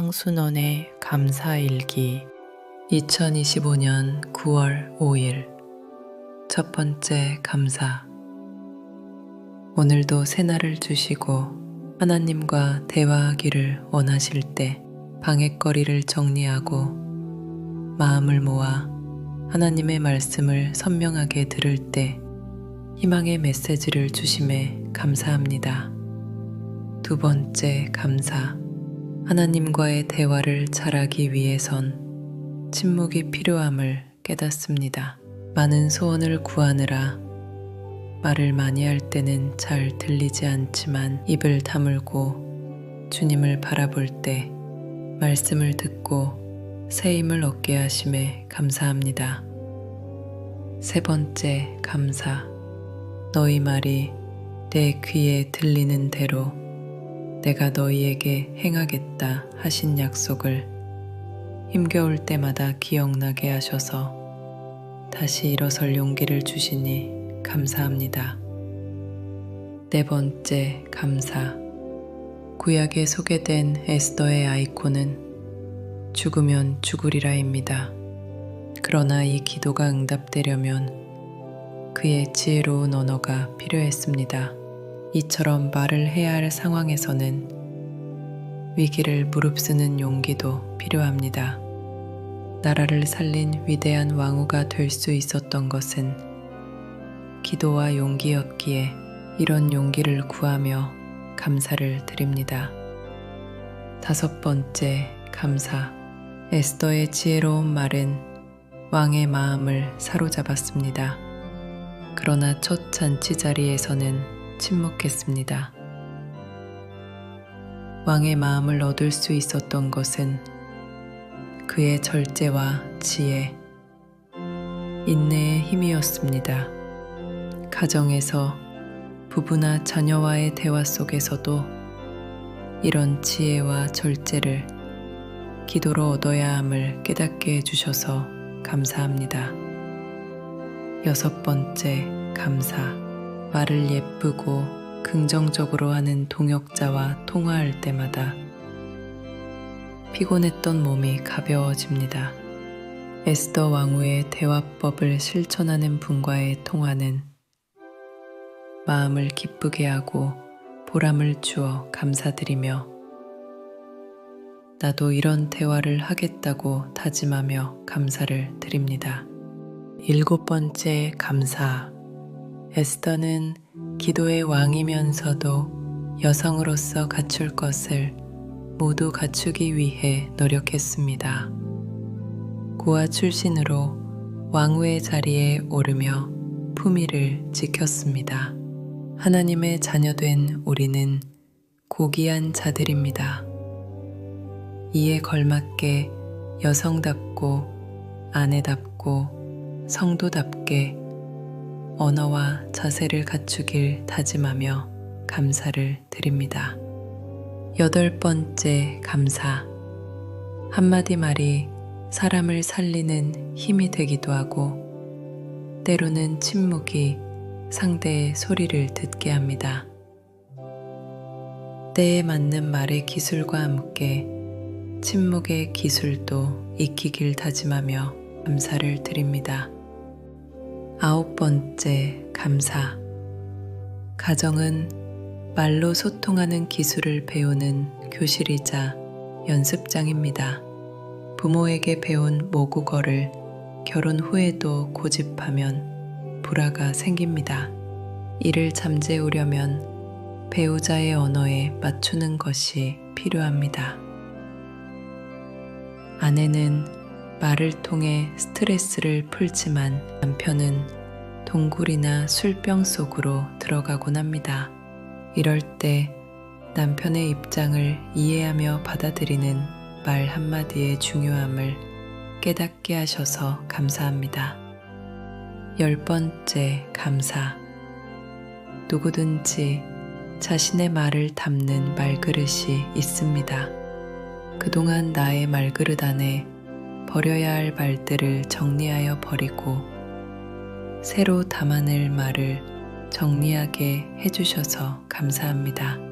황순원의 감사일기 2025년 9월 5일 첫 번째 감사 오늘도 새날을 주시고 하나님과 대화하기를 원하실 때 방해거리를 정리하고 마음을 모아 하나님의 말씀을 선명하게 들을 때 희망의 메시지를 주심에 감사합니다. 두 번째 감사. 하나님과의 대화를 잘하기 위해선 침묵이 필요함을 깨닫습니다. 많은 소원을 구하느라 말을 많이 할 때는 잘 들리지 않지만 입을 다물고 주님을 바라볼 때 말씀을 듣고 새 힘을 얻게 하심에 감사합니다. 세 번째 감사. 너희 말이 내 귀에 들리는 대로 내가 너희에게 행하겠다 하신 약속을 힘겨울 때마다 기억나게 하셔서 다시 일어설 용기를 주시니 감사합니다. 네 번째 감사. 구약에 소개된 에스더의 아이콘은 죽으면 죽으리라입니다. 그러나 이 기도가 응답되려면 그의 지혜로운 언어가 필요했습니다. 이처럼 말을 해야 할 상황에서는 위기를 무릅쓰는 용기도 필요합니다. 나라를 살린 위대한 왕후가 될 수 있었던 것은 기도와 용기였기에 이런 용기를 구하며 감사를 드립니다. 다섯 번째 감사. 에스더의 지혜로운 말은 왕의 마음을 사로잡았습니다. 그러나 첫 잔치 자리에서는 침묵했습니다. 왕의 마음을 얻을 수 있었던 것은 그의 절제와 지혜, 인내의 힘이었습니다. 가정에서 부부나 자녀와의 대화 속에서도 이런 지혜와 절제를 기도로 얻어야 함을 깨닫게 해주셔서 감사합니다. 여섯 번째, 감사. 말을 예쁘고 긍정적으로 하는 동역자와 통화할 때마다 피곤했던 몸이 가벼워집니다. 에스더 왕후의 대화법을 실천하는 분과의 통화는 마음을 기쁘게 하고 보람을 주어 감사드리며 나도 이런 대화를 하겠다고 다짐하며 감사를 드립니다. 일곱 번째 감사. 에스더는 기도의 왕이면서도 여성으로서 갖출 것을 모두 갖추기 위해 노력했습니다. 고아 출신으로 왕후의 자리에 오르며 품위를 지켰습니다. 하나님의 자녀된 우리는 고귀한 자들입니다. 이에 걸맞게 여성답고 아내답고 성도답게 언어와 자세를 갖추길 다짐하며 감사를 드립니다. 여덟 번째 감사. 한마디 말이 사람을 살리는 힘이 되기도 하고, 때로는 침묵이 상대의 소리를 듣게 합니다. 때에 맞는 말의 기술과 함께 침묵의 기술도 익히길 다짐하며 감사를 드립니다. 아홉 번째 감사. 가정은 말로 소통하는 기술을 배우는 교실이자 연습장입니다. 부모에게 배운 모국어를 결혼 후에도 고집하면 불화가 생깁니다. 이를 잠재우려면 배우자의 언어에 맞추는 것이 필요합니다. 아내는 말을 통해 스트레스를 풀지만 남편은 동굴이나 술병 속으로 들어가곤 합니다. 이럴 때 남편의 입장을 이해하며 받아들이는 말 한마디의 중요함을 깨닫게 하셔서 감사합니다. 열 번째 감사. 누구든지 자신의 말을 담는 말그릇이 있습니다. 그동안 나의 말그릇 안에 버려야 할 말들을 정리하여 버리고 새로 담아낼 말을 정리하게 해주셔서 감사합니다.